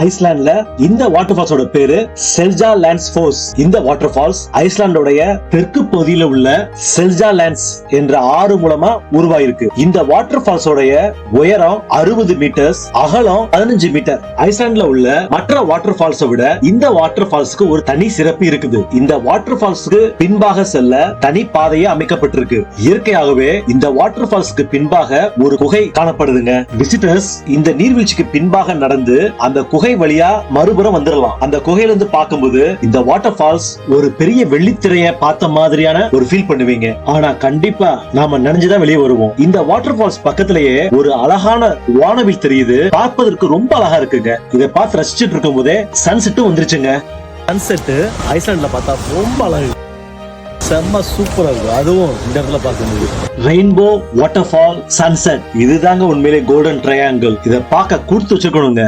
ஐஸ்லாண்ட்ல இந்த வாட்டர் ஃபால்ஸோட பேரு செல்ஜா லேண்ட்ஸ் ஃபோர்ஸ். இந்த வாட்டர் ஃபால்ஸ் ஐஸ்லாண்டோடைய தெற்கு பகுதியில உள்ள செல்ஜா லேண்ட்ஸ் என்ற ஆறு மூலமா உருவாயிருக்கு. இந்த வாட்டர் ஃபால்ஸோடைய உயரம் அறுபது மீட்டர்ஸ் அகலம் பதினஞ்சு மீட்டர். ஐஸ்லாண்ட்ல உள்ள மற்ற வாட்டர் ஃபால்ஸை விட இந்த வாட்டர் ஃபால்ஸ்க்கு ஒரு தனி சிறப்பு இருக்குது. இந்த வாட்டர் ஃபால்ஸ்க்கு பின்பாக செல்ல தனி பாதையே அமைக்கப்பட்டிருக்கு. இயற்கையாகவே இந்த வாட்டர் ஃபால்ஸ்க்கு பின்பாக ஒரு குகை காணப்படுதுங்க. விசிட்டர்ஸ் இந்த நீர்வீழ்ச்சிக்கு பின்பாக நடந்து அந்த குகை வழியா மறுபுறம் வந்துடலாம் அந்த குகையில இருந்து பார்க்கும்போது இந்த வாட்டர் ஃபால்ஸ் ஒரு பெரிய வெள்ளித்திரைய பார்த்த மாதிரியான ஒரு ஃபீல் பண்ணுவீங்க. ஆனா கண்டிப்பா நாம நினைஞ்சுதான் வெளியே வருவோம். இந்த வாட்டர் ஃபால்ஸ் பக்கத்திலேயே ஒரு அழகான வானவில் தெரியுது. பார்ப்பதற்கு ரொம்ப அழகா இருக்குங்க. இதை பார்த்து ரசிச்சுட்டு இருக்கும் போதே சன்செட்டும் வந்துருச்சுங்க. சன்செட் ஐஸ்லாண்ட்ல பார்த்தா ரொம்ப அழகு. செம்ம சூப்பரா இருக்கு. அதுவும் இந்த இடத்துல பார்க்கும்போது. ரெயின்போ வாட்டர் ஃபால் சன்செட் இதுதாங்க உண்மையிலே கோல்டன் ட்ரையாங்கிள் இதை பார்க்க கொடுத்து வச்சுக்கணுங்க